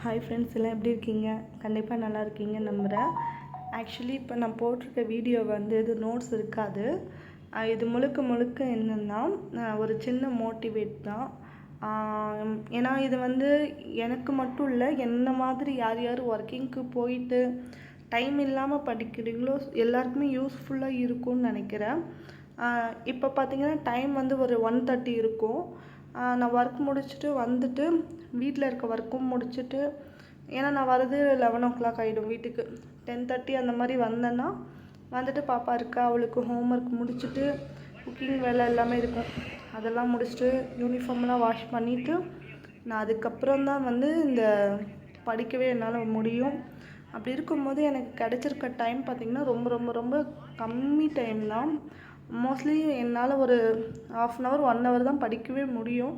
Hi friends எல்லாம் எப்படி இருக்கீங்க? கண்டிப்பாக நல்லா இருக்கீங்க நம்புகிறேன் ஆக்சுவலி இப்போ நான் போட்டிருக்க வீடியோ வந்து இது நோட்ஸ் இருக்காது. இது முழுக்க முழுக்க என்னென்னா ஒரு சின்ன மோட்டிவேட் தான். ஏன்னா இது வந்து எனக்கு மட்டும் இல்லை என்ன மாதிரி யார் யார் ஒர்க்கிங்க்கு போயிட்டு டைம் இல்லாமல் படிக்கிறீங்களோ எல்லாருக்குமே யூஸ்ஃபுல்லாக இருக்கும்னு நினைக்கிறேன். இப்போ பார்த்தீங்கன்னா டைம் வந்து ஒரு ஒன் தேர்ட்டி இருக்கும். நான் ஒர்க் முடிச்சுட்டு வந்துட்டு வீட்டில் இருக்க ஒர்க்கும் முடிச்சுட்டு ஏன்னா நான் வரது லெவன் ஓ கிளாக் ஆகிடும் வீட்டுக்கு. டென் தேர்ட்டி அந்த மாதிரி வந்தேன்னா வந்துட்டு பாப்பா இருக்கா அவளுக்கு ஹோம் ஒர்க் முடிச்சுட்டு குக்கிங் வேலை எல்லாமே இருக்கும். அதெல்லாம் முடிச்சுட்டு யூனிஃபார்ம்லாம் வாஷ் பண்ணிவிட்டு நான் அதுக்கப்புறம் தான் வந்து இந்த படிக்கவே என்னால் முடியும். அப்படி இருக்கும்போது எனக்கு கிடைச்சிருக்க டைம் பார்த்திங்கன்னா ரொம்ப ரொம்ப ரொம்ப கம்மி டைம் தான். மோஸ்ட்லி என்னால் ஒரு half an hour one hour தான் படிக்கவே முடியும்.